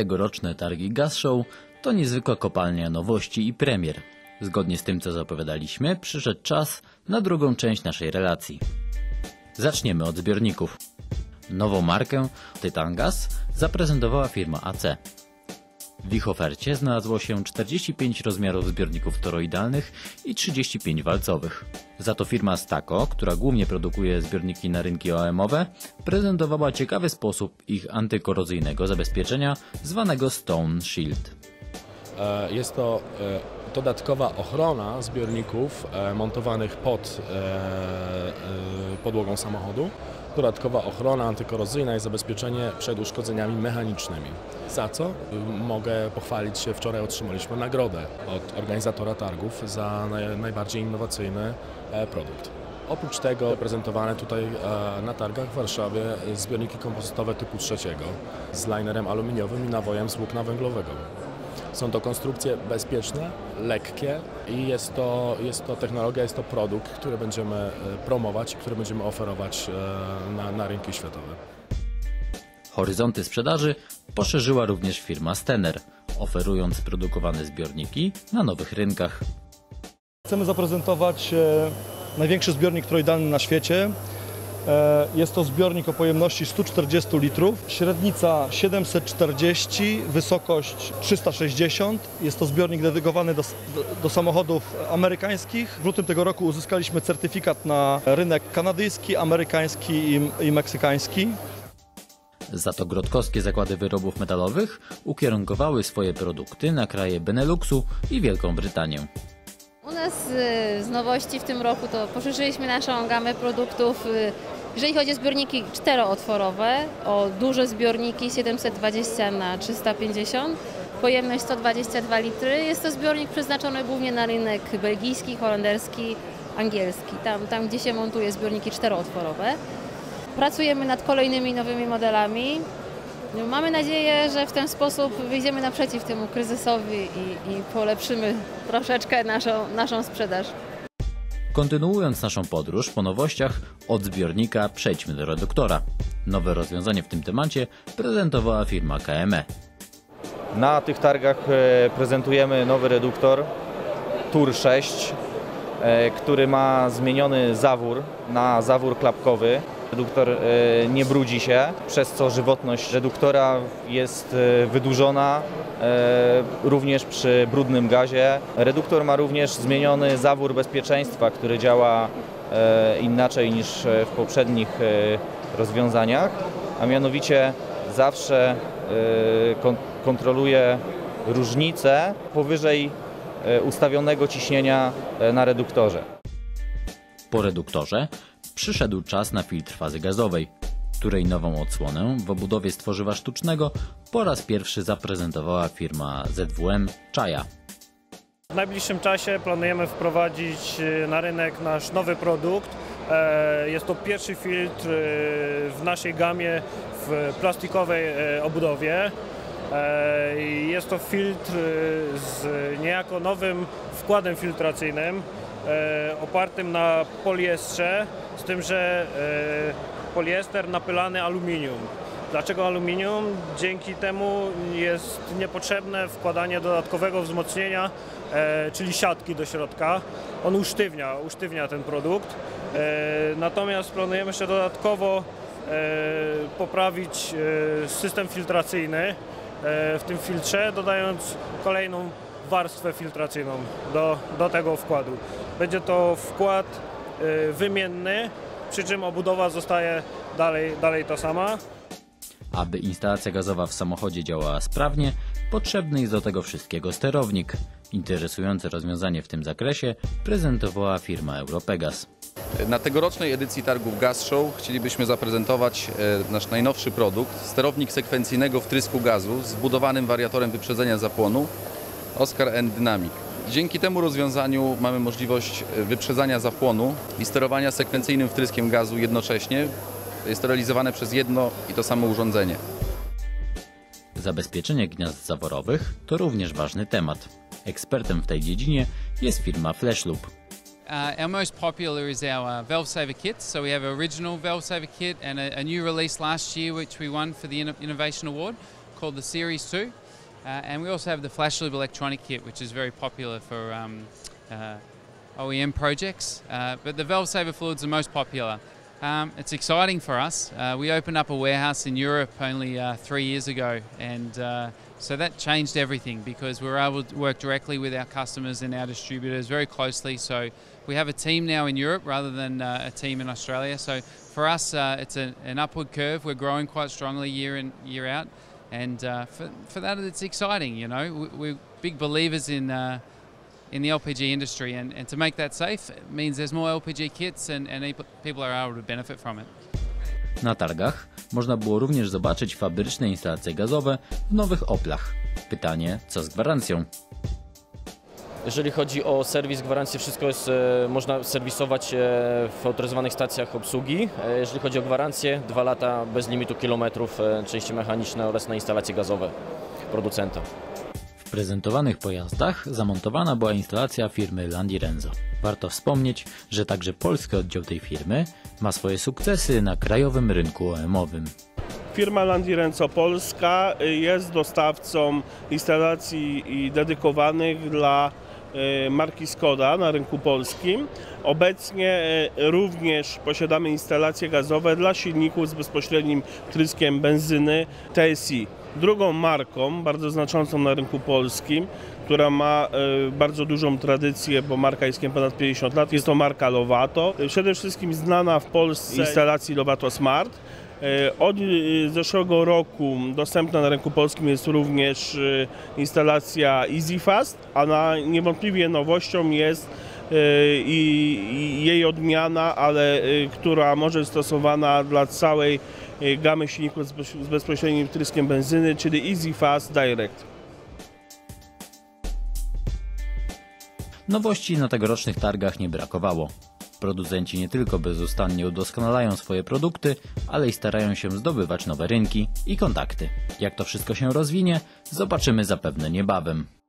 tegoroczne targi Gas Show to niezwykła kopalnia nowości i premier. Zgodnie z tym, co zapowiadaliśmy, przyszedł czas na drugą część naszej relacji. Zaczniemy od zbiorników. Nową markę Titan Gas zaprezentowała firma AC. W ich ofercie znalazło się 45 rozmiarów zbiorników toroidalnych i 35 walcowych. Za to firma Staco, która głównie produkuje zbiorniki na rynki OEM-owe, prezentowała ciekawy sposób ich antykorozyjnego zabezpieczenia zwanego Stone Shield. E, Jest to e, dodatkowa ochrona zbiorników e, montowanych pod e, e, podłogą samochodu. Dodatkowa ochrona antykorozyjna i zabezpieczenie przed uszkodzeniami mechanicznymi. Za co y, mogę pochwalić się, wczoraj otrzymaliśmy nagrodę od organizatora targów za naj, najbardziej innowacyjny produkt. Oprócz tego prezentowane tutaj na targach w Warszawie zbiorniki kompozytowe typu trzeciego z linerem aluminiowym i nawojem z włókna węglowego. Są to konstrukcje bezpieczne, lekkie i jest to, jest to technologia, jest to produkt, który będziemy e, promować, który będziemy oferować e, na, na rynki światowe. Horyzonty sprzedaży poszerzyła również firma Stener, oferując produkowane zbiorniki na nowych rynkach. Chcemy zaprezentować e, największy zbiornik troidalny na świecie. E, Jest to zbiornik o pojemności 140 litrów, średnica 740, wysokość 360. Jest to zbiornik dedykowany do, do, samochodów amerykańskich. W lutym tego roku uzyskaliśmy certyfikat na rynek kanadyjski, amerykański i, i meksykański. Za to grodkowskie zakłady wyrobów metalowych ukierunkowały swoje produkty na kraje Beneluxu i Wielką Brytanię. Y, z nowości w tym roku to poszerzyliśmy naszą gamę produktów. y, Jeżeli chodzi o zbiorniki czterootworowe, o duże zbiorniki 720 na 350, pojemność 122 litry. Jest to zbiornik przeznaczony głównie na rynek belgijski, holenderski, angielski, tam, tam gdzie się montuje zbiorniki czterootworowe. Pracujemy nad kolejnymi nowymi modelami. Mamy nadzieję, że w ten sposób wyjdziemy naprzeciw temu kryzysowi i, i polepszymy troszeczkę naszą, naszą sprzedaż. Kontynuując naszą podróż po nowościach, od zbiornika przejdźmy do reduktora. Nowe rozwiązanie w tym temacie prezentowała firma. KME. Na tych targach e, prezentujemy nowy reduktor Tour 6, e, który ma zmieniony zawór na zawór klapkowy. Reduktor e, nie brudzi się, przez co żywotność reduktora jest e, wydłużona e, również przy brudnym gazie. Reduktor ma również zmieniony zawór bezpieczeństwa, który działa inaczej niż w poprzednich rozwiązaniach, a mianowicie zawsze kon- kontroluje różnicę powyżej ustawionego ciśnienia na reduktorze. Po reduktorze przyszedł czas na filtr fazy gazowej, której nową odsłonę w obudowie z tworzywa sztucznego po raz pierwszy zaprezentowała firma ZWM Czaja. W najbliższym czasie planujemy wprowadzić e, na rynek nasz nowy produkt. E, Jest to pierwszy filtr e, w naszej gamie w plastikowej e, obudowie. E, Jest to filtr e, z niejako nowym wkładem filtracyjnym opartym na poliestrze, z tym, że e, poliester napylany aluminium. Dlaczego aluminium? Dzięki temu jest niepotrzebne wkładanie dodatkowego wzmocnienia, e, czyli siatki do środka. On usztywnia, usztywnia ten produkt. E, natomiast planujemy jeszcze dodatkowo e, poprawić e, system filtracyjny e, w tym filtrze, dodając kolejną warstwę filtracyjną do, do tego wkładu. Będzie to wkład e, wymienny, przy czym obudowa zostaje dalej, dalej ta sama. Aby instalacja gazowa w samochodzie działała sprawnie, potrzebny jest do tego wszystkiego sterownik. Interesujące rozwiązanie w tym zakresie prezentowała firma Europegas. Na tegorocznej edycji targów Gas Show chcielibyśmy zaprezentować e, nasz najnowszy produkt, sterownik sekwencyjnego wtrysku gazu z wbudowanym wariatorem wyprzedzenia zapłonu Oscar N Dynamic. Dzięki temu rozwiązaniu mamy możliwość e, wyprzedzania zapłonu i sterowania sekwencyjnym wtryskiem gazu jednocześnie. Jest to realizowane przez jedno i to samo urządzenie. Zabezpieczenie gniazd zaworowych to również ważny temat. Ekspertem w tej dziedzinie jest firma Flashloop. Uh, our most popular is our uh, valve saver kits. So we have an original valve saver kit and a, a new release last year, which we won for the Inno- Innovation Award, called the Series 2. Uh, and we also have the flash electronic kit, which is very popular for um, uh, OEM projects. Uh, but the valve saver fluid's the most popular. Um, it's exciting for us. Uh, we opened up a warehouse in Europe only uh, three years ago, and uh, so that changed everything because we were able to work directly with our customers and our distributors very closely. So we have a team now in Europe rather than a team in Australia. So for us, it's a, an upward curve. We're growing quite strongly year in year out, and uh, for for that, it's exciting. You know, we, we're big believers in. Uh, in the LPG industry, and, and to make that safe means there's more LPG kits, and, and people are able to benefit from it. Na targach można było również zobaczyć fabryczne instalacje gazowe w nowych Oplach. Pytanie, co z gwarancją? Jeżeli chodzi o serwis, gwarancję, wszystko jest, e, można serwisować e, w autoryzowanych stacjach obsługi. E, Jeżeli chodzi o gwarancję, dwa lata bez limitu kilometrów, części mechaniczne oraz na instalacje gazowe producenta. W prezentowanych pojazdach zamontowana była instalacja firmy Landi Renzo. Warto wspomnieć, że także polski oddział tej firmy ma swoje sukcesy na krajowym rynku OEM-owym. Firma Landirenco Polska y, jest dostawcą instalacji i dedykowanych dla marki Skoda na rynku polskim. Obecnie y, również posiadamy instalacje gazowe dla silników z bezpośrednim tryskiem benzyny TSI. Drugą marką, bardzo znaczącą na rynku polskim, która ma y, bardzo dużą tradycję, bo marka istnieje ponad 50 lat, jest to marka Lovato. Y, Przede wszystkim znana w Polsce instalacji Lovato Smart. E, Od e, zeszłego roku dostępna na rynku polskim jest również e, instalacja EasyFast, a na niewątpliwie nowością jest i, jej odmiana, ale która może być stosowana dla całej gamy silników z bezpośrednim tryskiem benzyny, czyli EasyFast Direct. Nowości na tegorocznych targach nie brakowało. Producenci nie tylko bezustannie udoskonalają swoje produkty, ale i starają się zdobywać nowe rynki i kontakty. Jak to wszystko się rozwinie, zobaczymy zapewne niebawem.